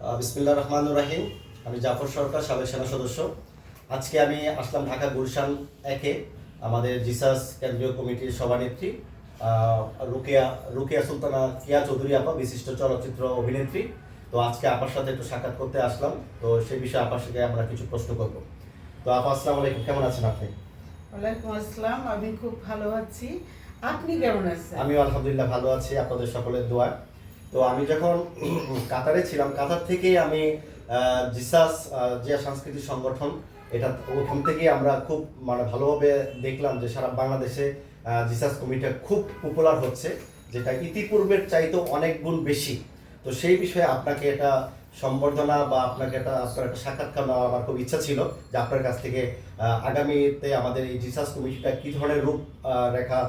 আহ, বিসমিল্লাহ রহমান রাহিম। আমি জাফর সরকার সাবেক সেনা সদস্য। আজকে আমি আসলাম ঢাকা গুলশান একে আমাদের জিসাস কেন্দ্রীয় কমিটির সভানেত্রী রুকিয়া রুকিয়া সুলতানা কিয়া চৌধুরী আপা বিশিষ্ট চলচ্চিত্র অভিনেত্রী। তো আজকে আপার সাথে একটু সাক্ষাৎ করতে আসলাম। তো সে বিষয়ে আপার সাথে আমরা কিছু প্রশ্ন করব। তো আপা আসসালামু আলাইকুম। কেমন আছেন আপনি? ওয়ালাইকুম আসসালাম। আমি খুব ভালো আছি। আপনি কেমন আছেন? আমি আলহামদুলিল্লাহ ভালো আছি। আপনাদের সকলের দোয়া। তো আমি যখন কাতারে ছিলাম, কাতার থেকেই আমি জিসাস জিয়া সাংস্কৃতিক সংগঠন, এটা ওখান থেকেই আমরা খুব মানে ভালোভাবে দেখলাম যে সারা বাংলাদেশে জিসাস কমিটিটা খুব পপুলার হচ্ছে, যেটা ইতিপূর্বের চাইতেও অনেক গুণ বেশি। তো সেই বিষয়ে আপনাকে এটা সম্বর্ধনা বা আপনাকে একটা, আপনার একটা সাক্ষাৎকার নেওয়া আমার খুব ইচ্ছা ছিল যে আপনার কাছ থেকে আগামীতে আমাদের এই জিসাস কমিটিটা কী ধরনের রূপ রেখা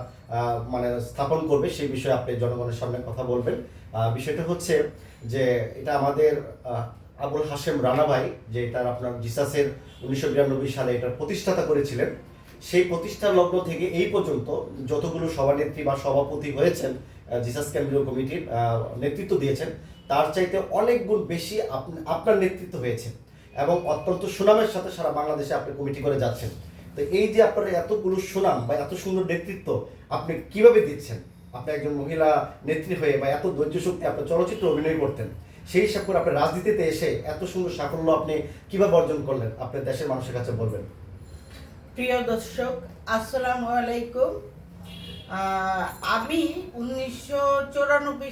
মানে স্থাপন করবে সেই বিষয়ে আপনি জনগণের সামনে কথা বলবেন। বিষয়টা হচ্ছে যে এটা আমাদের আবুল হাশেম রানা ভাই, যে এটার আপনার জিসাসের উনিশশো বিরানব্বই সালে এটার প্রতিষ্ঠাতা করেছিলেন, সেই প্রতিষ্ঠা লগ্ন থেকে এই পর্যন্ত যতগুলো সভানেত্রী বা সভাপতি হয়েছেন জিসাস কেন্দ্রীয় কমিটির নেতৃত্ব দিয়েছেন, তার চাইতে অনেক গুণ বেশি আপ- আপনার নেতৃত্ব হয়েছে এবং অত্যন্ত সুনামের সাথে সারা বাংলাদেশে আপনি কমিটি করে যাচ্ছেন। তো এই যে আপনার এতগুলো সুনাম বা এত সুন্দর নেতৃত্ব আপনি কীভাবে দিচ্ছেন? আপনি একজন মহিলা নেত্রী হয়ে বা এত ধৈর্য শক্তি আপনার চলচ্চিত্র অভিনয় করতেন, সেই হিসাব করে আপনি রাজনীতিতে এসে এত সুন্দর সাফল্য আপনি কীভাবে অর্জন করলেন? আপনার দেশের মানুষের কাছে বলবেন। প্রিয় দর্শক, আসসালামু আলাইকুম। আমি উনিশশো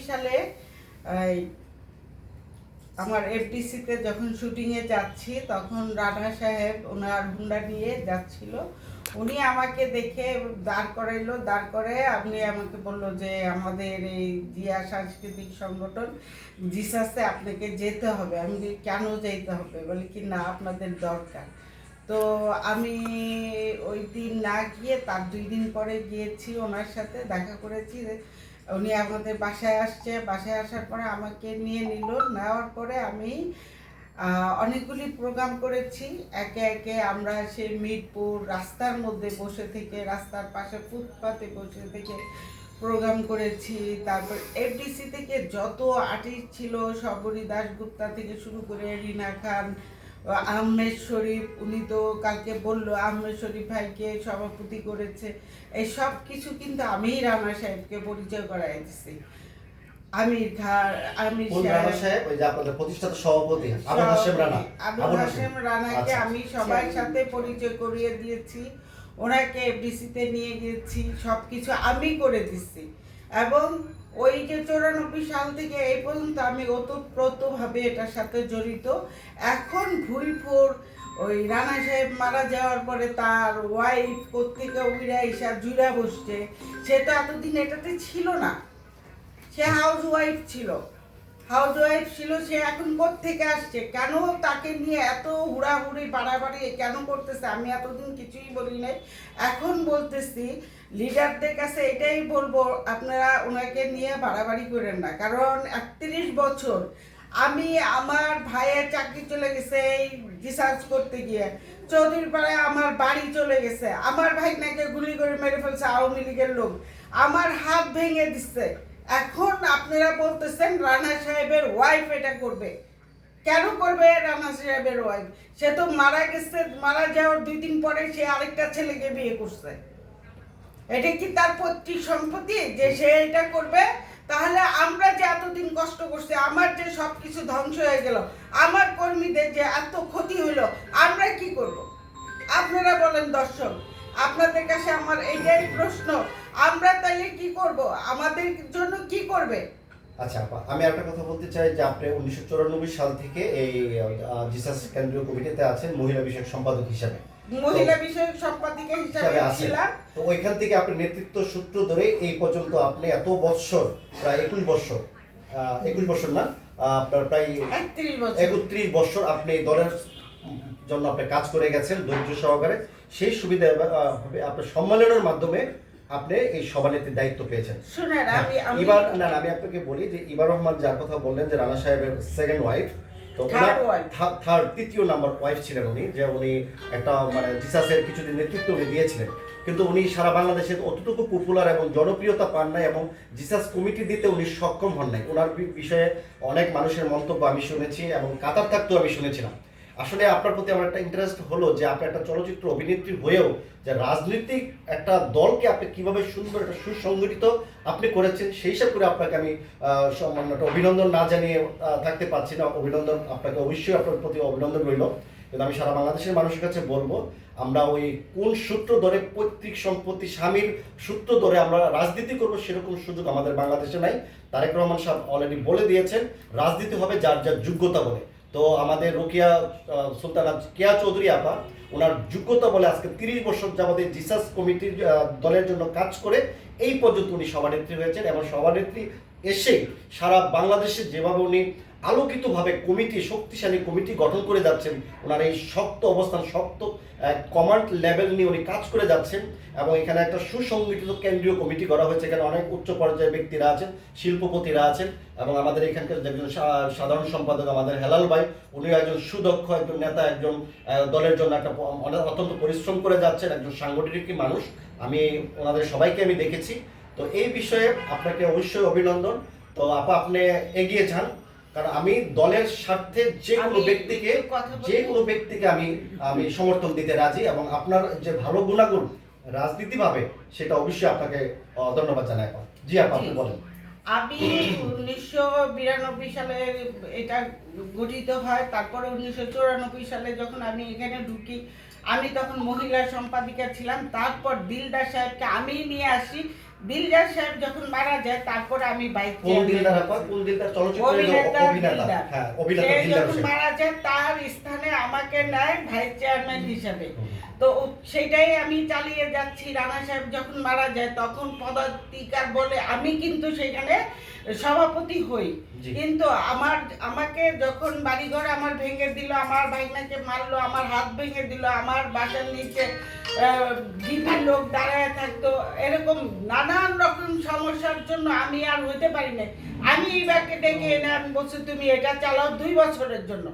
সালে আমার এফডিসিতে যখন শুটিংয়ে যাচ্ছি, তখন রানা সাহেব ওনার হুন্ডা নিয়ে যাচ্ছিল। উনি আমাকে দেখে দাঁড় করাইলো, দাঁড় করে আপনি আমাকে বলল যে আমাদের এই জিয়া সাংস্কৃতিক সংগঠন জিসাসে আপনাকে যেতে হবে। আমি কেন যেতে হবে? বলে কি, না, আপনাদের দরকার। তো আমি ওই দিন না গিয়ে, তার দুই দিন পরে গিয়েছি ওনার সাথে, দেখা করেছি উনি আমাদের বাসায় আসছে। বাসায় আসার পরে আমাকে নিয়ে নিল। নেওয়ার পরে আমি অনেকগুলি প্রোগ্রাম করেছি। একে একে আমরা সেই মিরপুর রাস্তার মধ্যে বসে থেকে, রাস্তার পাশে ফুটপাতে বসে থেকে প্রোগ্রাম করেছি। তারপর এফডিসি থেকে যত আর্টিস্ট ছিল সবরী দাশগুপ্তা থেকে শুরু করে রিনা খান, আহমেদ শরীফ, উনি তো কালকে বলল, আহমেদ শরীফ ভাইকে সভাপতি করেছে। এই সব কিছু কিন্তু আমিই রানা সাহেবকে পরিচয় করাই দিছি আমির খান আমির সাহেব? ওই যে আপনাদের প্রতিষ্ঠাতা সভাপতি আবুল হাশেম রানা। আবুল আবুল হাশেম রানাকে আচ্ছা। আমি সবার সাথে পরিচয় করিয়ে দিয়েছি। ওনাকে এফডিসিতে নিয়ে গেছি সব কিছু আমি করে দিচ্ছি এবং ওই যে চৌরানব্বই সাল থেকে এই পর্যন্ত আমি ওতপ্রোতভাবে এটার সাথে জড়িত। এখন ভুলপুর ওই রানা সাহেব মারা যাওয়ার পরে তার ওয়াইফ কোথেকে উইরা ইসা জুড়া বসছে সে তো এতদিন এটাতে ছিল না। সে হাউস ওয়াইফ ছিল। হাউস ওয়াইফ ছিল, সে এখন থেকে আসছে? কেন তাকে নিয়ে এত হুড়াহুড়ি, বাড়াবাড়ি, কেন করতেছে? আমি এতদিন কিছুই বলি নাই। এখন বলতেছি লিডারদের কাছে এটাই বলব, আপনারা ওনাকে নিয়ে বাড়াবাড়ি করেন না। কারণ একত্রিশ বছর আমি আমার ভাইয়ের চাকরি চলে গেছে এই রিসার্চ করতে গিয়ে। চৌধুরী পাড়ায় আমার বাড়ি চলে গেছে। আমার ভাই নাকি গুলি করে মেরে ফেলছে আওয়ামী লীগের লোক। আমার হাত ভেঙে দিচ্ছে। এখন আপনারা বলতেছেন রানা সাহেবের ওয়াইফ এটা করবে। কেন করবে রানা সাহেবের ওয়াইফ সে তো মারা গেছে, মারা যাওয়ার দুই দিন পরে সে আরেকটা ছেলেকে বিয়ে করছে। এটা কি তার পৈতৃক সম্পত্তি যে সে এটা করবে? তাহলে আমরা যে এতদিন কষ্ট করছি, আমার যে সব কিছু ধ্বংস হয়ে গেল, আমার কর্মীদের যে এত ক্ষতি হইল, আমরা কি করব? আপনারা বলেন দর্শক, আপনাদের কাছে আমার এইটাই প্রশ্ন আমরা তাহলে কি করব? আমাদের জন্য কি করবে? আচ্ছা আপা, আমি একটা কথা বলতে চাই যে আপনি উনিশশো চুরানব্বই সাল থেকে এই জিসাস কেন্দ্রীয় কমিটিতে আছেন মহিলা বিষয়ক সম্পাদক হিসাবে। মহিলা বিষয়ক সম্পাদিকা হিসাবে ছিলাম। তো ওইখান থেকে আপনি নেতৃত্ব সূত্র ধরে এই পর্যন্ত আপনি এত বৎসর প্রায় একুশ আহ, একুশ বছর না আপনার প্রায় একত্রিশ বছর। বছর আপনি দলের জন্য আপনি কাজ করে গেছেন ধৈর্য সহকারে। সেই সুবিধা আপনার সম্মেলনের মাধ্যমে আপনি এই সভানেত্রীর দায়িত্ব পেয়েছেন। শুনেন আমি আমি এবার না আমি আপনাকে বলি যে ইবার রহমান যার কথা বললেন যে রানা সাহেবের সেকেন্ড ওয়াইফ তো থার্ড তৃতীয় নাম্বার ওয়াইফ ছিলেন উনি যে উনি একটা মানে জিসাসের কিছুদিন নেতৃত্ব উনি দিয়েছিলেন। কিন্তু উনি সারা বাংলাদেশে অতটুকু পপুলার এবং জনপ্রিয়তা পান নাই এবং জিসাস কমিটি দিতে উনি সক্ষম হন নাই। ওনার বিষয়ে অনেক মানুষের মন্তব্য আমি শুনেছি এবং কাতার থাকতেও আমি শুনেছিলাম। আসলে আপনার প্রতি আমার একটা ইন্টারেস্ট হলো যে আপনি একটা চলচ্চিত্র অভিনেত্রী হয়েও যে রাজনৈতিক একটা দলকে আপনি কীভাবে সুন্দর একটা সুসংগঠিত আপনি করেছেন, সেই হিসাব করে আপনাকে আমি একটা অভিনন্দন না জানিয়ে থাকতে পারছি না। অভিনন্দন আপনাকে অবশ্যই আপনার প্রতি অভিনন্দন রইল। কিন্তু আমি সারা বাংলাদেশের মানুষের কাছে বলব, আমরা ওই কোন সূত্র ধরে পৈতৃক সম্পত্তি স্বামীর সূত্র ধরে আমরা রাজনীতি করব সেরকম সুযোগ আমাদের বাংলাদেশে নাই। তারেক রহমান সাহেব অলরেডি বলে দিয়েছেন, রাজনীতি হবে যার যার যোগ্যতা বলে। তো আমাদের রোকিয়া সুলতানা কেয়া চৌধুরী আপা, ওনার যোগ্যতা বলে আজকে তিরিশ বছর যাবতীয় জিসাস কমিটির দলের জন্য কাজ করে এই পর্যন্ত উনি সভানেত্রী হয়েছেন এবং সভানেত্রী এসে সারা বাংলাদেশে যেভাবে উনি আলোকিতভাবে কমিটি, শক্তিশালী কমিটি গঠন করে যাচ্ছেন। ওনার এই শক্ত অবস্থান, শক্ত কমান্ড লেভেল নিয়ে উনি কাজ করে যাচ্ছেন এবং এখানে একটা সুসংগঠিত কেন্দ্রীয় কমিটি করা হয়েছে। এখানে অনেক উচ্চ পর্যায়ের ব্যক্তিরা আছেন, শিল্পপতিরা আছেন এবং আমাদের এখানকার একজন সাধারণ সম্পাদক আমাদের হেলাল ভাই, উনিও একজন সুদক্ষ, একজন নেতা, একজন দলের জন্য একটা অনেক অত্যন্ত পরিশ্রম করে যাচ্ছেন, একজন সাংগঠনিক মানুষ। আমি ওনাদের সবাইকে আমি দেখেছি। তো এই বিষয়ে আপনাকে অবশ্যই অভিনন্দন। তো আপা, আপনি এগিয়ে যান। কারণ আমি দলের স্বার্থে যে কোনো ব্যক্তিকে? যে কোনো ব্যক্তিকে আমি আমি সমর্থন দিতে রাজি এবং আপনার যে ভালো গুণাগুণ রাজনীতি ভাবে সেটা অবশ্যই আপনাকে ধন্যবাদ জানাই আপা জি আপা আপনি বলেন। আমি উনিশশো বিরানব্বই সালে এটা গঠিত হয় তারপরে উনিশশো চৌরানব্বই সালে যখন আমি এখানে ঢুকি আমি তখন মহিলা সম্পাদিকা ছিলাম। তারপর দিলদার সাহেবকে আমি নিয়ে আসি। দিলদার সাহেব যখন মারা যায় তারপর আমি বাইক কোন দিলদার আপা কোন দিলদার চলচ্চিত্রের অভিনেতা হ্যাঁ অভিনেতা দিলদার যখন মারা যায় তার স্থানে আমাকে নেয় ভাইস চেয়ারম্যান হিসাবে। তো সেটাই আমি চালিয়ে যাচ্ছি। রানা সাহেব যখন মারা যায় তখন পদাধিকার বলে আমি কিন্তু সেখানে সভাপতি হই। কিন্তু আমার আমাকে যখন বাড়িঘর আমার ভেঙে দিল আমার ভাইনাকে মারলো আমার হাত ভেঙে দিল আমার বাসার নিচে ডিবি লোক দাঁড়ায় থাকতো এরকম নানান রকম সমস্যার জন্য আমি আর হইতে পারি না আমি এবারকে ডেকে এনে আমি বলছি তুমি এটা চালাও দুই বছরের জন্য।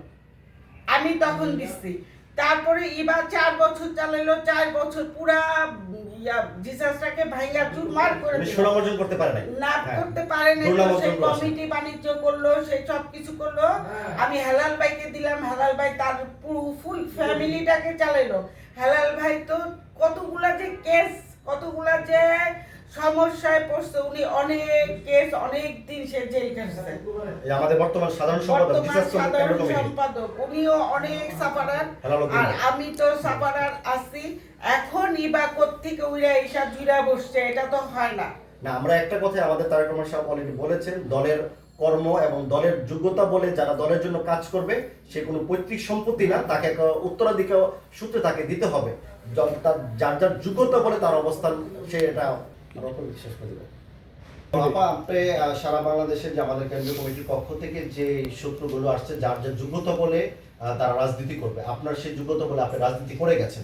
আমি তখন দিচ্ছি। তারপরে এবার চার বছর চালাইলো চার বছর পুরা জিসাসটাকে ভাইয়া চুরমার করে সুনাম অর্জন করতে পারে নাই। লাভ হ্যাঁ। করতে পারে না সে কমিটি বাণিজ্য করল সে সব কিছু করল আমি হেলাল ভাইকে দিলাম হেলাল ভাই তার পুরো ফুল ফ্যামিলিটাকে চালাইলো। হেলাল ভাই তো কতগুলা যে কেস কতগুলা যে সমস্যায় পড়ছে উনি অনেক কেস অনেক দিন সে জেল এই আমাদের বর্তমান সাধারণ সম্পাদক সাধারণ সম্পাদক উনিও অনেক সাফারার আর আমি তো সাফারার আছি। এখন ইবা থেকে উইরা জুড়া বসছে এটা তো হয় না। না আমরা একটা কথা আমাদের তারেক রহমান সাহেব অলরেডি বলেছেন দলের কর্ম এবং দলের যোগ্যতা বলে যারা দলের জন্য কাজ করবে সে কোনো পৈতৃক সম্পত্তি না তাকে উত্তরাধিকার সূত্রে তাকে দিতে হবে। যার যার যোগ্যতা বলে তার অবস্থান সে এটা আমার উপর বিশ্বাস করে দেবে। আপা আপনি সারা বাংলাদেশের যে আমাদের কেন্দ্রীয় কমিটির পক্ষ থেকে যে সূত্রগুলো আসছে যার যার যোগ্যতা বলে তারা রাজনীতি করবে। আপনার সেই যোগ্যতা বলে আপনি রাজনীতি করে গেছেন।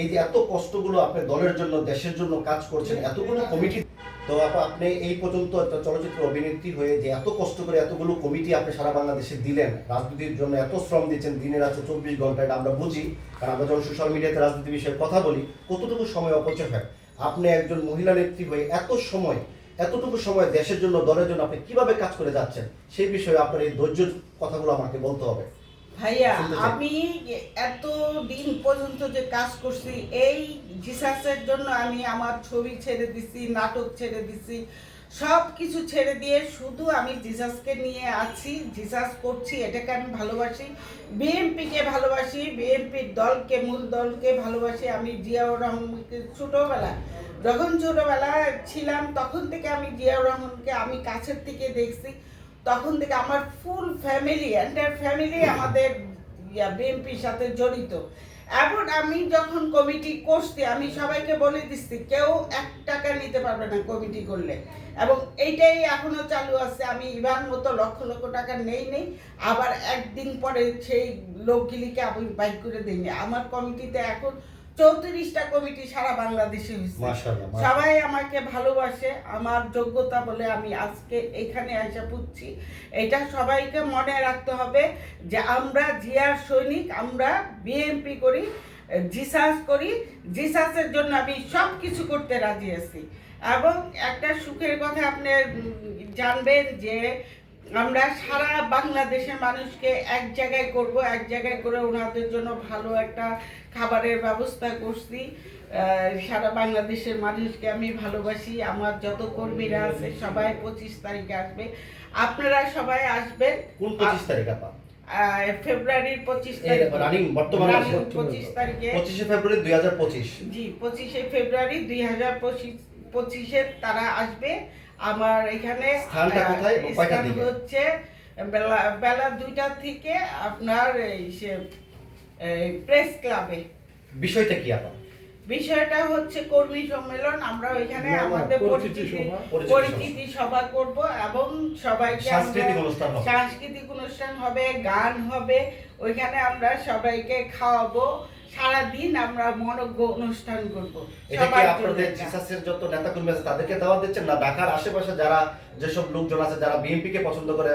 এই যে এত কষ্টগুলো আপনি দলের জন্য দেশের জন্য কাজ করছেন এতগুলো কমিটি তো আপা আপনি এই পর্যন্ত একটা চলচ্চিত্র অভিনেত্রী হয়ে যে এত কষ্ট করে এতগুলো কমিটি আপনি সারা বাংলাদেশে দিলেন রাজনীতির জন্য এত শ্রম দিচ্ছেন দিনের আছে চব্বিশ ঘণ্টা এটা আমরা বুঝি। কারণ আমরা যখন সোশ্যাল মিডিয়াতে রাজনীতি বিষয়ে কথা বলি কতটুকু সময় অপচয় হয়? আপনি একজন মহিলা নেত্রী হয়ে এত সময় এতটুকু সময় দেশের জন্য দলের জন্য আপনি কীভাবে কাজ করে যাচ্ছেন? সেই বিষয়ে আপনার এই ধৈর্যের কথাগুলো আমাকে বলতে হবে। ভাইয়া আমি এত দিন পর্যন্ত যে কাজ করছি এই জিসাসের জন্য আমি আমার ছবি ছেড়ে দিছি নাটক ছেড়ে দিছি সব কিছু ছেড়ে দিয়ে শুধু আমি জিসাসকে নিয়ে আছি জিসাস করছি, এটাকে আমি ভালোবাসি। বিএনপিকে ভালোবাসি, বিএনপির দলকে, মূল দলকে ভালোবাসি। আমি জিয়াউর রহমানকে ছোটোবেলা যখন ছোটোবেলায় ছিলাম, তখন থেকে আমি জিয়াউর রহমানকে আমি কাছের থেকে দেখছি। তখন থেকে আমার ফুল ফ্যামিলি এন্টার ফ্যামিলি আমাদের বিএনপির সাথে জড়িত। এখন আমি যখন কমিটি করছি, আমি সবাইকে বলে দিচ্ছি, কেউ এক টাকা নিতে পারবে না কমিটি করলে। এবং এইটাই এখনও চালু আছে। আমি ইভার মতো লক্ষ লক্ষ টাকা নেই নেই, আবার একদিন পরে সেই লোকগুলিকে আমি বাইক করে দিইনি। আমার কমিটিতে এখন চৌত্রিশটা কমিটি সারা বাংলাদেশে হয়েছে। সবাই আমাকে ভালোবাসে আমার যোগ্যতা বলে আমি আজকে এখানে এসে পুচ্ছি এটা সবাইকে মনে রাখতে হবে যে আমরা জিয়ার সৈনিক আমরা বিএনপি করি জিসাস করি জিসাসের জন্য আমি সব কিছু করতে রাজি আছি। এবং একটা সুখের কথা আপনি জানবেন যে আমরা সারা বাংলাদেশের মানুষকে এক জায়গায় করব এক জায়গায় করে ওনাদের জন্য ভালো একটা খাবারের ব্যবস্থা করছি। সারা বাংলাদেশের মানুষকে আমি ভালোবাসি আমার যত কর্মীরা আছে সবাই পঁচিশ তারিখে আসবে। আপনারা সবাই আসবেন। কোন পঁচিশ তারিখ আপা? ফেব্রুয়ারির পঁচিশ তারিখ। রানিং বর্তমানে পঁচিশ তারিখে। পঁচিশে ফেব্রুয়ারি দুই হাজার পঁচিশ। জি পঁচিশে ফেব্রুয়ারি দুই হাজার পঁচিশ পঁচিশে তারা আসবে। আমার এখানে স্থানটা কোথায় কয়টার দিকে? হচ্ছে বেলা বেলা দুইটা থেকে আপনার এই সে প্রেস ক্লাবে বিষয়টা কি আপা বিষয়টা হচ্ছে কর্মী সম্মেলন আমরা ওইখানে না, না, আমাদের পরিচিতি সভা। পরিচিতি পরিচিতি সভা করব এবং সবাইকে সাংস্কৃতিক অনুষ্ঠান হবে। সাংস্কৃতিক অনুষ্ঠান হবে গান হবে ওইখানে আমরা সবাইকে খাওয়াবো সারাদিন আমরা মনজ্ঞ অনুষ্ঠান করব। এটা কি আপনাদের জিসাসের যত নেতা কর্মী আছে তাদেরকে দাওয়াত দিচ্ছেন না? ঢাকার আশেপাশে যারা যেসব লোকজন আছে যারা বিএনপি কে পছন্দ করে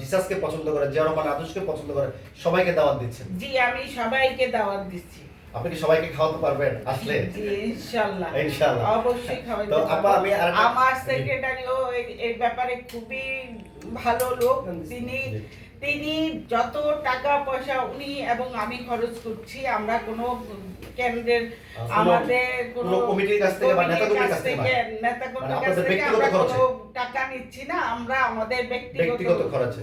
জিসাসকে পছন্দ করে জিয়া রহমান আদর্শকে পছন্দ করে সবাইকে দাওয়াত দিচ্ছেন। জি আমি সবাইকে দাওয়াত দিচ্ছি। আপনি কি সবাইকে খাওয়াতে পারবেন আসলে? ইনশাআল্লাহ ইনশাআল্লাহ। অবশ্যই খাওয়াইতে তো আপা, আমি আমার সেক্রেটারিও এই ব্যাপারে খুবই ভালো লোক। তিনি। তিনি যত টাকা পয়সা উনি এবং আমি খরচ করছি আমরা কোনো কেন্দ্রের আমাদের কোনো কমিটির কাছ থেকে বা নেতা কমিটির কাছ থেকে মানে কাছ থেকে আমরা কোনো টাকা নিচ্ছি না আমরা আমাদের ব্যক্তিগত খরচে?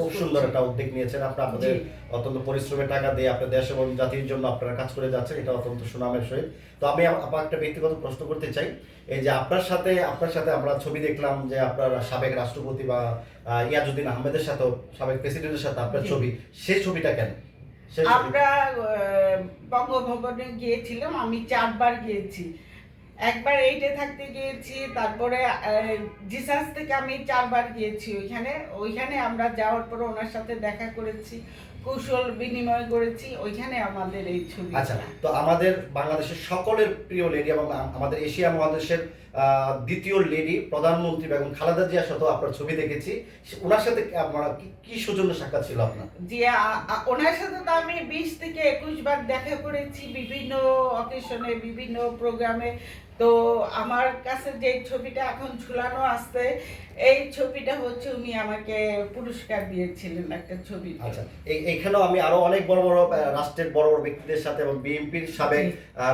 খুব সুন্দর একটা উদ্যোগ নিয়েছেন আপনাদের অত্যন্ত পরিশ্রমের টাকা দিয়ে আপনার দেশ এবং জাতির জন্য আপনারা কাজ করে যাচ্ছেন এটা অত্যন্ত সুনামের সহিত। তো আমি আপনার একটা ব্যক্তিগত প্রশ্ন করতে চাই এই যে আপনার সাথে আপনার সাথে আমরা ছবি দেখলাম যে আপনার সাবেক রাষ্ট্রপতি বা ইয়াজুদ্দিন আহমেদের সাথে সাবেক প্রেসিডেন্টের সাথে আপনার ছবি সেই ছবিটা কেন? আমরা বঙ্গভবনে গিয়েছিলাম আমি চারবার গিয়েছি। একবার এইটে থাকতে গিয়েছি, তারপরে জিসাস থেকে আমি চারবার গিয়েছি ওইখানে। ওইখানে আমরা যাওয়ার পরে ওনার সাথে দেখা করেছি। কৌশল বিনিময় করেছি ওইখানে আমাদের এই ছবি আচ্ছা তো আমাদের বাংলাদেশের সকলের প্রিয় লেডি এবং আমাদের এশিয়া মহাদেশের দ্বিতীয় লেডি প্রধানমন্ত্রী বেগম খালেদা জিয়ার সাথেও আপনার ছবি দেখেছি। ওনার সাথে আপনার কি- কি সৌজন্য সাক্ষাৎ ছিল আপনার? যে আ- আ- ওনার সাথে তো আমি বিশ থেকে একুশ বার দেখা করেছি বিভিন্ন অকেশনে বিভিন্ন প্রোগ্রামে তো আমার কাছে যে ছবিটা এখন ঝুলানো আছে এই ছবিটা হচ্ছে উনি আমাকে পুরস্কার দিয়েছিলেন একটা ছবি। আচ্ছা এই এইখানেও আমি আরও অনেক বড় বড় রাষ্ট্রের বড় বড় ব্যক্তিদের সাথে এবং বিএনপির সাবেক।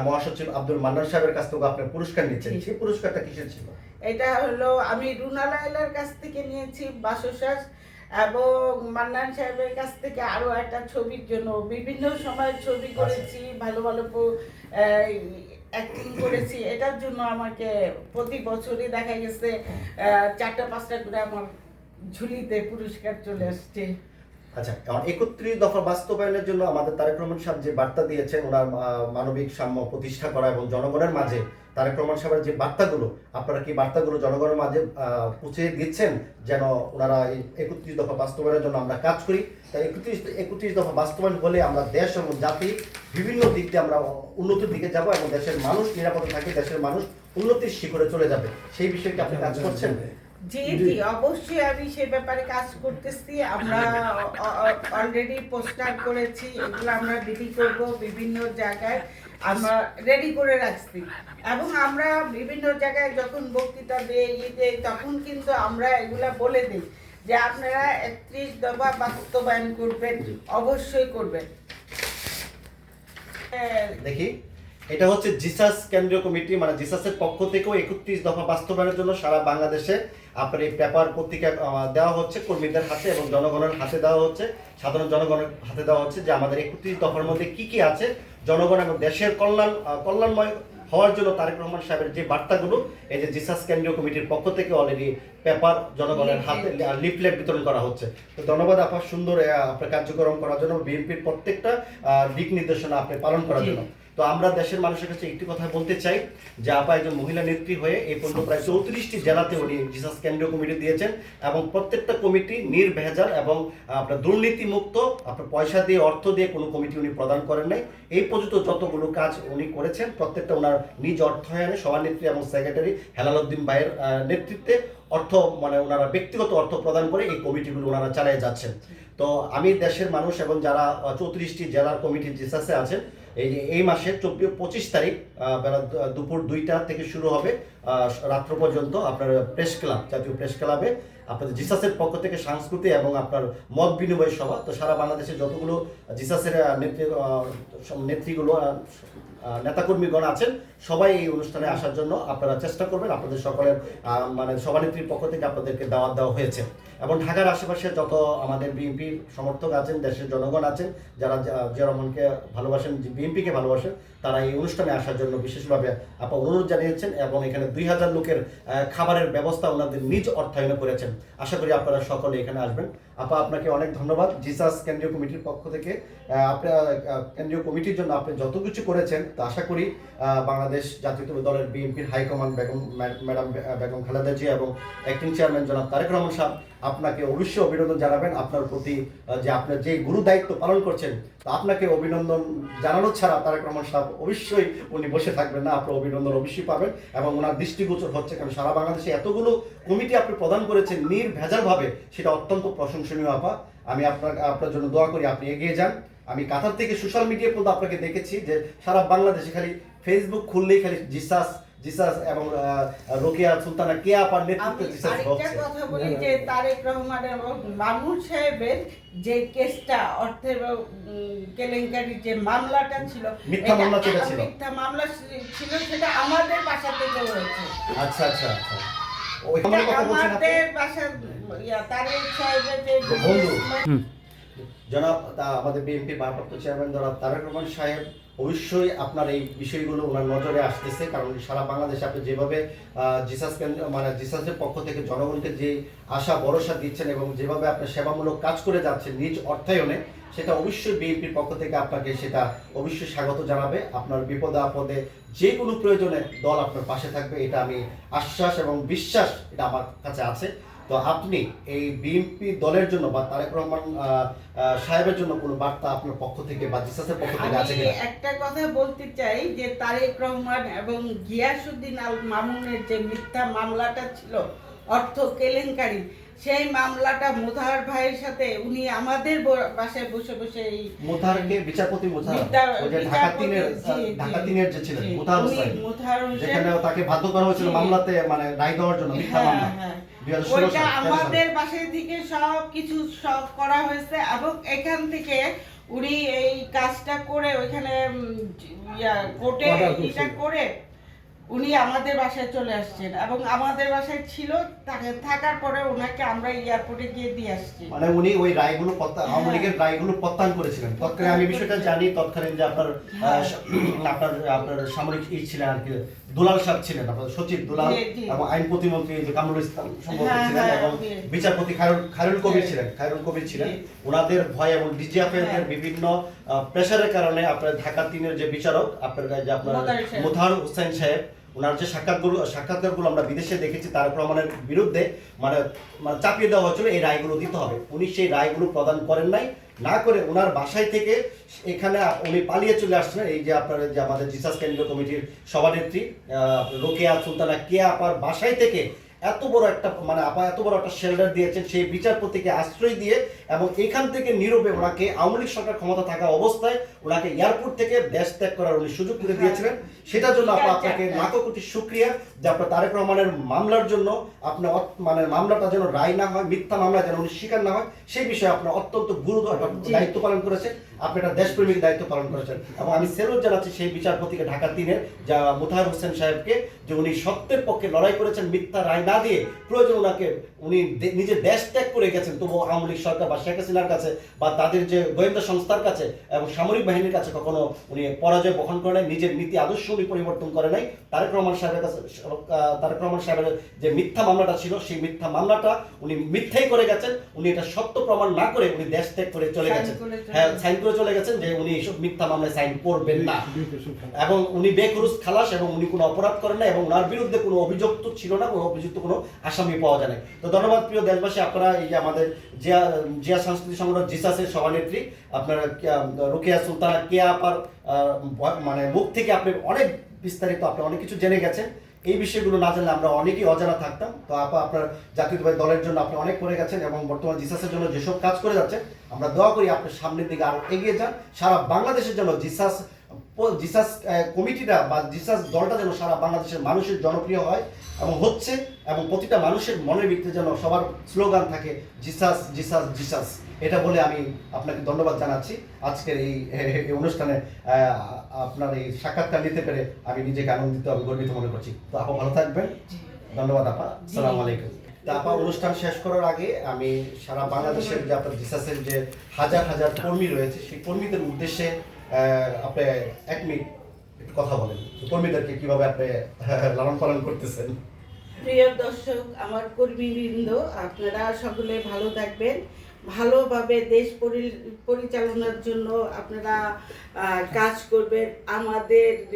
মহাসচিব আব্দুল মান্নান সাহেবের কাছ থেকে আপনি পুরস্কার নিচ্ছেন। সেই পুরস্কারটা কিসের ছিল? এটা হলো আমি রুনা লাইলার কাছ থেকে নিয়েছি বাসশ্বাস এবং মান্নান সাহেবের কাছ থেকে আরও একটা ছবির জন্য। বিভিন্ন সময় ছবি করেছি ভালো ভালো অ্যাক্টিং করেছি, এটার জন্য আমাকে প্রতি বছরই দেখা গেছে চারটা, পাঁচটা করে আমার ঝুলিতে পুরস্কার চলে আসছে। আচ্ছা একত্রিশ দফা বাস্তবায়নের জন্য আমাদের তারেক রহমান সাহেব যে বার্তা দিয়েছেন, ওনার মানবিক সাম্য প্রতিষ্ঠা করা এবং জনগণের মাঝে, তারেক রহমান সাহেবের যে বার্তাগুলো, আপনারা কি বার্তাগুলো জনগণের মাঝে পৌঁছে দিচ্ছেন যেন ওনারা একত্রিশ দফা বাস্তবায়নের জন্য আমরা কাজ করি? তাই একত্রিশ একত্রিশ দফা বাস্তবায়ন হলে আমরা দেশ এবং জাতি বিভিন্ন দিক দিয়ে আমরা উন্নতির দিকে যাব এবং দেশের মানুষ নিরাপদে থাকে দেশের মানুষ উন্নতির শিখরে চলে যাবে। সেই বিষয়ে কি আপনি কাজ করছেন। জি জি অবশ্যই আমি সে ব্যাপারে কাজ করতেছি। আমরা অলরেডি পোস্টার করেছি এগুলো আমরা বিলি করব বিভিন্ন জায়গায়। আমরা রেডি করে রাখছি। এবং আমরা বিভিন্ন জায়গায় যখন বক্তৃতা দেই ই দেই তখন কিন্তু আমরা এগুলা বলে দিই যে আপনারা একত্রিশ দফা বাস্তবায়ন করবেন অবশ্যই করবেন। দেখি। এটা হচ্ছে জিসাস কেন্দ্রীয় কমিটি মানে জিসাসের পক্ষ থেকেও একত্রিশ দফা বাস্তবায়নের জন্য সারা বাংলাদেশে আপনার এই পেপার পত্রিকা দেওয়া হচ্ছে, কর্মীদের হাতে এবং জনগণের হাতে দেওয়া হচ্ছে, সাধারণ জনগণের হাতে দেওয়া হচ্ছে যে আমাদের একত্রিশ দফার মধ্যে কি কি আছে, জনগণ এবং দেশের কল্যাণ কল্যাণময় হওয়ার জন্য তারেক রহমান সাহেবের যে বার্তাগুলো এই যে জিসাস কেন্দ্রীয় কমিটির পক্ষ থেকে অলরেডি পেপার জনগণের হাতে লিফলেট বিতরণ করা হচ্ছে। তো ধন্যবাদ আপনার সুন্দর আপনার কার্যক্রম করার জন্য। বিএনপির প্রত্যেকটা আহ, দিক নির্দেশনা আপনি পালন করার জন্য। তো আমরা দেশের মানুষের কাছে একটি কথা বলতে চাই যে আপা একজন মহিলা নেত্রী হয়ে এই পর্যন্ত প্রায় চৌত্রিশটি জেলাতে উনি জিসাস কেন্দ্রীয় কমিটি দিয়েছেন এবং প্রত্যেকটা কমিটি নির্ভেজাল এবং আপনার দুর্নীতিমুক্ত আপনার পয়সা দিয়ে অর্থ দিয়ে কোনো কমিটি উনি প্রদান করেন নাই। এই পর্যন্ত যতগুলো কাজ উনি করেছেন প্রত্যেকটা ওনার নিজ অর্থায়নে সভানেত্রী এবং সেক্রেটারি হেলালুদ্দিন ভাইয়ের নেতৃত্বে অর্থ মানে ওনারা ব্যক্তিগত অর্থ প্রদান করে এই কমিটিগুলো ওনারা চালিয়ে যাচ্ছেন। তো আমি দেশের মানুষ এবং যারা চৌত্রিশটি জেলার কমিটি জিসাসে আছেন, এই এই মাসের চব্বিশ, পঁচিশ তারিখ বেলা দুপুর দুইটা থেকে শুরু হবে রাত্র পর্যন্ত আপনার প্রেস ক্লাব, জাতীয় প্রেস ক্লাবে। আপনাদের জিসাসের পক্ষ থেকে সাংস্কৃতিক এবং আপনার মত বিনিময় সভা। তো সারা বাংলাদেশে যতগুলো জিসাসের নেত্রী নেত্রীগুলো নেতাকর্মীগণ আছেন, সবাই এই অনুষ্ঠানে আসার জন্য আপনারা চেষ্টা করবেন। আপনাদের সকলের মানে সভানেত্রীর পক্ষ থেকে আপনাদেরকে দাওয়াত দেওয়া হয়েছে। এবং ঢাকার আশেপাশে যত আমাদের বিএনপির সমর্থক আছেন, দেশের জনগণ আছেন, যারা জিয়া রহমানকে ভালোবাসেন বিএনপিকে ভালোবাসেন তারা এই অনুষ্ঠানে আসার জন্য বিশেষভাবে আপা অনুরোধ জানিয়েছেন এবং এখানে দুই হাজার লোকের খাবারের ব্যবস্থা ওনাদের নিজ অর্থায়নে করেছেন। আশা করি আপনারা সকলে এখানে আসবেন। আপা, আপনাকে অনেক ধন্যবাদ। জিসাস কেন্দ্রীয় কমিটির পক্ষ থেকে আপনার কেন্দ্রীয় কমিটির জন্য আপনি যত কিছু করেছেন, তা আশা করি বাংলাদেশ জাতীয় দলের বিএনপির high command Begum madam Begum Khaleda এবং অ্যাক্টিং চেয়ারম্যান জনাব তারেক রহমান সাহেব আপনাকে অবশ্যই অভিনন্দন জানাবেন। আপনার প্রতি যে আপনার যে গুরু দায়িত্ব পালন করছেন আপনাকে অভিনন্দন জানানো ছাড়া তারেক রহমান সাহেব অবশ্যই উনি বসে থাকবেন না। আপনার অভিনন্দন অবশ্যই পাবেন এবং ওনার দৃষ্টিগোচর হচ্ছে কারণ সারা বাংলাদেশে এতগুলো কমিটি আপনি প্রদান করেছেন নির্ভেজালভাবে, সেটা অত্যন্ত প্রশংসনীয়, আপা। আমি আপনার আপনার জন্য দোয়া করি, আপনি এগিয়ে যান। আমি কাতার থেকে সোশ্যাল মিডিয়া পর্যন্ত আপনাকে দেখেছি যে সারা বাংলাদেশে খালি ফেসবুক খুললেই খালি জিসাস জিসাস এবং রোকেয়া সুলতানা কে আপার নেতৃত্বে জিসাস কথা বলি যে তারেক রহমান এবং মামুন সাহেবের যে কেসটা অর্থের কেলেঙ্কারির যে মামলাটা ছিল মিথ্যা মামলা যেটা ছিল। মিথ্যা মামলা ছিল সেটা আমাদের বাসা থেকে হয়েছে। আচ্ছা আচ্ছা আচ্ছা। ওই কথা বলছেন আপনি? আমাদের বাসা তারেক সাহেবের যে বন্ধু। জনাব তা- আমাদের বিএনপি ভারপ্রাপ্ত চেয়ারম্যান জনাব তারেক রহমান সাহেব অবশ্যই আপনার এই বিষয়গুলো ওনার নজরে আসতেছে, কারণ সারা বাংলাদেশে আপনি যেভাবে জিসাস মানে জিসাসের পক্ষ থেকে জনগণকে যে আশা, ভরসা দিচ্ছেন এবং যেভাবে আপনি সেবামূলক কাজ করে যাচ্ছেন নিজ অর্থায়নে, সেটা অবশ্যই বিএনপির পক্ষ থেকে আপনাকে সেটা অবশ্যই স্বাগত জানাবে। আপনার বিপদে আপদে যে কোনো প্রয়োজনে দল আপনার পাশে থাকবে, এটা আমি আশ্বাস এবং বিশ্বাস এটা আমার কাছে আছে। তো আপনি এই বিএনপি দলের জন্য বা তারেক রহমান সাহেবের জন্য কোনো বার্তা আপনার পক্ষ থেকে বা জিসাসের পক্ষ থেকে আছে কিনা? একটা কথা বলতে চাই যে তারেক রহমান এবং গিয়াসুদ্দিন আল মামুনের যে মিথ্যা মামলাটা ছিল অর্থ কেলেঙ্কারি সেই মামলাটা মোধার ভাইয়ের সাথে উনি আমাদের বাসায় বসে বসে এই মুতাহারকে বিচারপতি মুতাহার বিদ্যা- ওই যে ঢাকা তিনের ঢাকা তিনের যে ছিলেন মুতাহার হোসেন যেখানে তাকে বাধ্য করা হয়েছিল। মামলাতে মানে রায় দেওয়ার জন্য মিথ্যা হ্যাঁ, মামলা। ওইটা আমাদের বাসায় থেকে সব কিছু সব করা হয়েছে এবং এখান থেকে উনি এই কাজটা করে ওইখানে ইয়া কোর্টে এটা করে উনি আমাদের বাসায় চলে আসছেন এবং আমাদের বাসায় ছিল তাকে থাকার পরে ওনাকে আমরা এয়ারপোর্টে গিয়ে দিয়ে আসছি মানে উনি ওই রায়গুলো আওয়ামী হ্যাঁ। লীগের রায়গুলো প্রত্যাহার করেছিলেন তৎকালীন আমি বিষয়টা জানি তৎকালীন যে আপনার হ্যাঁ। আপনার আপনার সামরিক ই ছিলেন আর কি দুলাল সাহেব ছিলেন আপনার সচিব দুলাল। এবং আইন প্রতিমন্ত্রী যে কামরুল ইসলাম সম্ভবত হ্যাঁ, ছিলেন হ্যাঁ, এবং বিচারপতি খায়রুল খায়রুল কবির ছিলেন খায়রুল কবির ছিলেন। ওনাদের ভয় এবং ডিজিএফ এর হ্যাঁ। বিভিন্ন প্রেশারের কারণে আপনার ঢাকা তিনের যে বিচারক আপনার যে আপনার সাহেব। হোসেন সাহেব ওনার যে সাক্ষাৎগুলো, সাক্ষাৎকারগুলো আমরা বিদেশে দেখেছি তারেক রহমানের বিরুদ্ধে মানে মানে চাপিয়ে দেওয়া হচ্ছিল এই রায়গুলো দিতে হবে। উনি সেই রায়গুলো প্রদান করেন নাই। না করে ওনার বাসায় থেকে এখানে উনি পালিয়ে চলে আসছিলেন। এই যে আপনার যে আমাদের জিসাস কেন্দ্রীয় কমিটির সভানেত্রী রোকেয়া সুলতানা কেয়া আপার বাসায় থেকে এত বড় একটা মানে আপা এত বড় একটা শেল্টার দিয়েছেন, সেই বিচারপতিকে আশ্রয় দিয়ে এবং এখান থেকে নীরবে ওনাকে আওয়ামী লীগ সরকার ক্ষমতা থাকা অবস্থায় ওনাকে এয়ারপোর্ট থেকে দেশ ত্যাগ করার উনি সুযোগ করে দিয়েছিলেন। সেটার জন্য আপা আপনাকে লাখো কোটি শুক্রিয়া যে আপনার তারেক রহমানের মামলার জন্য আপনার মানে মামলাটা যেন রায় না হয় মিথ্যা মামলা যেন উনি স্বীকার না হয় সেই বিষয়ে আপনার অত্যন্ত গুরুতর দায়িত্ব পালন করেছেন আপনি একটা দেশপ্রেমিক দায়িত্ব পালন করেছেন। এবং আমি সেলুট জানাচ্ছি সেই বিচারপতিকে ঢাকা তিনের যা মুতাহার হোসেন সাহেবকে যে উনি সত্যের পক্ষে লড়াই করেছেন মিথ্যা রায় না দিয়ে প্রয়োজন ওনাকে উনি নিজে দেশ ত্যাগ করে গেছেন। তবু আওয়ামী লীগ সরকার বা শেখ হাসিনার কাছে বা তাদের যে গোয়েন্দা সংস্থার কাছে এবং সামরিক বাহিনীর কাছে কখনো উনি পরাজয় বহন করে নাই নিজের নীতি আদর্শ উনি পরিবর্তন করে নাই। তারেক রহমান সাহেবের কাছে তারেক রহমান সাহেবের যে মিথ্যা মামলাটা ছিল সেই মিথ্যা মামলাটা উনি মিথ্যাই করে গেছেন। উনি এটা সত্য প্রমাণ না করে উনি দেশ ত্যাগ করে চলে গেছেন। হ্যাঁ সাইন করে চলে গেছেন যে উনি এইসব মিথ্যা মামলায় সাইন করবেন না। এবং উনি বেখরুজ খালাস এবং উনি কোনো অপরাধ করেন না এবং ওনার বিরুদ্ধে কোনো অভিযুক্ত ছিল না কোনো অভিযুক্ত কোনো আসামি পাওয়া যায় না তো ধন্যবাদ প্রিয় দেশবাসী আপনারা এই যে আমাদের জিয়া জিয়া সংস্কৃতি সংগঠন জিসাসের সভানেত্রী আপনারা রুকিয়া সুলতানা কেয়া আপার মানে মুখ থেকে আপনি অনেক বিস্তারিত, আপনি অনেক কিছু জেনে গেছেন। এই বিষয়গুলো না জানলে আমরা অনেকেই অজানা থাকতাম। তো আপা, আপনার জাতীয়তাবাদী দলের জন্য আপনি অনেক করে গেছেন এবং বর্তমান জিসাসের জন্য যেসব কাজ করে যাচ্ছেন, আমরা দোয়া করি আপনি সামনের দিকে আরও এগিয়ে যান। সারা বাংলাদেশের জন্য জিসাস জিসাস কমিটিটা বা জিসাস দলটা যেন সারা বাংলাদেশের মানুষের জনপ্রিয় হয়। এবং হচ্ছে এবং প্রতিটা মানুষের মনের ভিতরে যেন সবার স্লোগান থাকে জিসাস জিসাস জিসাস। এটা বলে আমি আপনাকে ধন্যবাদ জানাচ্ছি। আজকের এই অনুষ্ঠানে আপনার এই সাক্ষাৎকার নিতে পেরে আমি নিজেকে আনন্দিত আমি গর্বিত মনে করছি। তো আপা ভালো থাকবেন। ধন্যবাদ আপা। সালাম আলাইকুম। অনুষ্ঠান শেষ করার আগে আমি সারা বাংলাদেশের যে আপনার জিসাসের যে হাজার হাজার কর্মী রয়েছে সেই কর্মীদের উদ্দেশ্যে আহ, আপনি এক মিনিট একটু কথা বলেন। কর্মীদেরকে কীভাবে আপনি লালন পালন করতেছেন? প্রিয় দর্শক, আমার কর্মীবৃন্দ, আপনারা সকলে ভালো থাকবেন। ভালোভাবে দেশ পরি- পরিচালনার জন্য আপনারা কাজ করবেন। আমাদের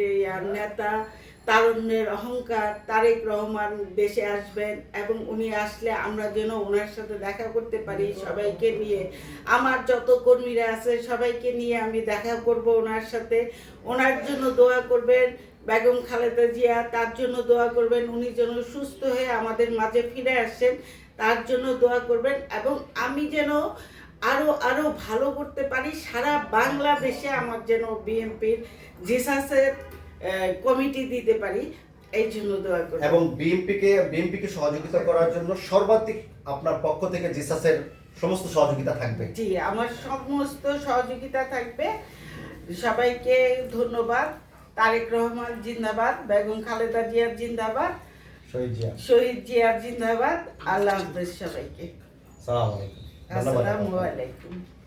নেতা, তারুণ্যের অহংকার, তারেক রহমান দেশে আসবেন এবং উনি আসলে আমরা যেন ওনার সাথে দেখা করতে পারি সবাইকে নিয়ে। আমার যত কর্মীরা আছে, সবাইকে নিয়ে আমি দেখা করব ওনার সাথে। ওনার জন্য দোয়া করবেন। বেগম খালেদা জিয়া তার জন্য দোয়া করবেন। উনি যেন সুস্থ হয়ে আমাদের মাঝে ফিরে আসেন তার জন্য দোয়া করবেন। এবং আমি যেন আরও আরও ভালো করতে পারি। সারা বাংলাদেশে আমার যেন বিএনপির জিসাসের কমিটি দিতে পারি এই জন্য দোয়া করবেন এবং বিএনপিকে বিএনপিকে সহযোগিতা করার জন্য সর্বাধিক আপনার পক্ষ থেকে জিসাসের সমস্ত সহযোগিতা থাকবে। জি আমার সমস্ত সহযোগিতা থাকবে। সবাইকে ধন্যবাদ। তারেক রহমান জিন্দাবাদ বেগম খালেদা জিয়ার জিন্দাবাদ শহীদ জিয়ার জিন্দাবাদ। আল্লাহ হাফেজ সবাইকে। আসসালামু আলাইকুম।